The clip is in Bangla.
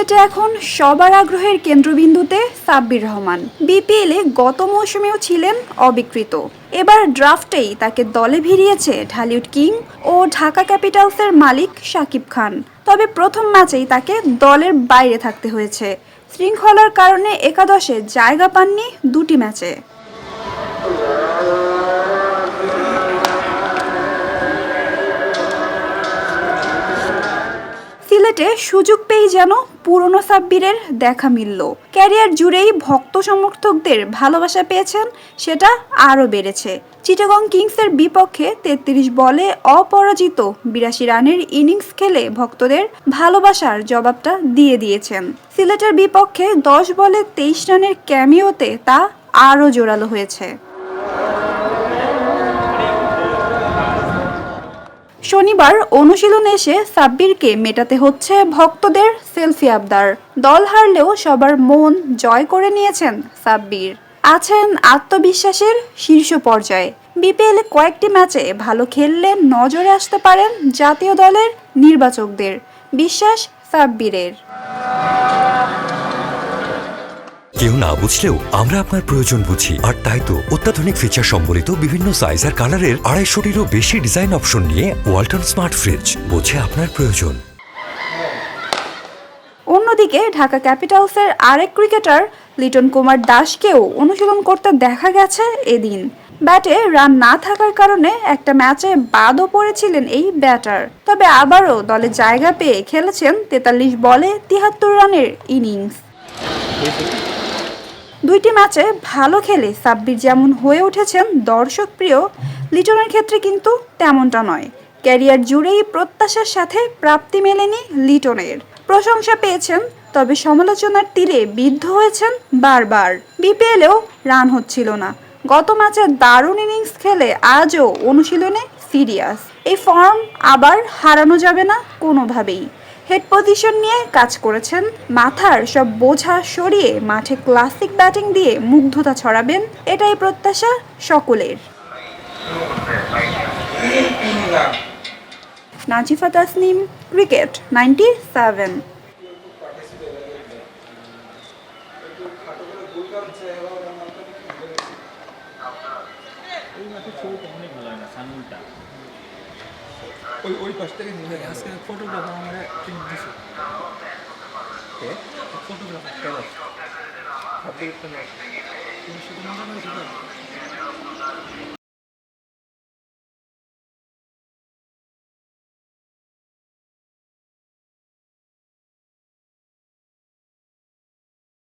সিলেটে এখন সবার আগ্রহের কেন্দ্রবিন্দুতে সাব্বির রহমান। বিপিএলে গত মৌসুমেও ছিলেন অবিকৃত। এবার ড্রাফটেই তাকে দলে ভিড়িয়েছে ঢালিউড কিং ও ঢাকা ক্যাপিটালসের মালিক শাকিব খান। তবে প্রথম ম্যাচেই তাকে দলের বাইরে থাকতে হয়েছে। শৃঙ্খলার কারণে একাদশে জায়গা পাননি দুটি ম্যাচে। সিলেটে সুযোগ পেয়ে যেন পুরনো সাব্বিরের দেখা মিলল। ক্যারিয়ার জুড়েই ভক্ত সমর্থকদের ভালোবাসা পেয়েছেন, সেটা আরও বেড়েছে। চিটাগং কিংসের বিপক্ষে তেত্রিশ বলে অপরাজিত বিরাশি রানের ইনিংস খেলে ভক্তদের ভালোবাসার জবাবটা দিয়ে দিয়েছেন। সিলেটের বিপক্ষে দশ বলে তেইশ রানের ক্যামিওতে তা আরও জোরালো হয়েছে। শনিবার অনুশীলন এসে সাব্বিরকে মেটাতে হচ্ছে ভক্তদের সেলফি আবদার। দল হারলেও সবার মন জয় করে নিয়েছেন সাব্বির। আছেন আত্মবিশ্বাসের শীর্ষ পর্যায়ে। বিপিএল কয়েকটি ম্যাচে ভালো খেললে নজরে আসতে পারেন জাতীয় দলের নির্বাচকদের। বিশ্বাস সাব্বিরের। কেউ না বুঝলেও আমরা আপনার প্রয়োজন বুঝি। আর তাই তো অত্যাধুনিক ফিচার সম্বলিত বিভিন্ন সাইজ আর কালারের আড়াইশোটিরও বেশি ডিজাইন অপশন নিয়ে ওয়ালটন স্মার্ট ফ্রিজ বোঝে আপনার প্রয়োজন। অন্যদিকে ঢাকা ক্যাপিটালসের আরেক ক্রিকেটার লিটন কুমার দাসকেও অনুশীলন করতে দেখা গেছে এদিন। ব্যাটে রান না থাকার কারণে একটা ম্যাচে বাদও পড়েছিলেন এই ব্যাটার তবে আবারও দলে জায়গা পেয়ে খেলেছেন তেতাল্লিশ বলে তিহাত্তর রানের ইনিংস দুইটি ম্যাচে ভালো খেলে সাব্বির যেমন হয়ে উঠেছেন দর্শক প্রিয় লিটনের ক্ষেত্রে কিন্তু তেমনটা নয়। ক্যারিয়ার জুড়েই প্রত্যাশার সাথে প্রাপ্তি মেলেনি লিটনের। প্রশংসা পেয়েছেন, তবে সমালোচনার তীরে বিদ্ধ হয়েছেন বারবার। বিপিএলেও রান হচ্ছিল না। গত ম্যাচে দারুণ ইনিংস খেলে আজও অনুশীলনে সিরিয়াস এই ফর্ম আবার হারানো যাবে না কোনোভাবেই। হেড পজিশন নিয়ে কাজ করেছেন। মাথার সব বোঝা সরিয়ে মাঠে ক্লাসিক ব্যাটিং দিয়ে মুগ্ধতা ছড়াবেন, এটাই প্রত্যাশা সকলের। Nazifa Tasnim, cricket ninety seven. ছবিটা অনেক ভালো হয় না সানমুনটা ওই ওই পাশ থেকে নিয়ে গেছে আজকে ফটোগ্রাফার আমরা প্রিন্ট দিছি ফটোগ্রাফার ভাবতে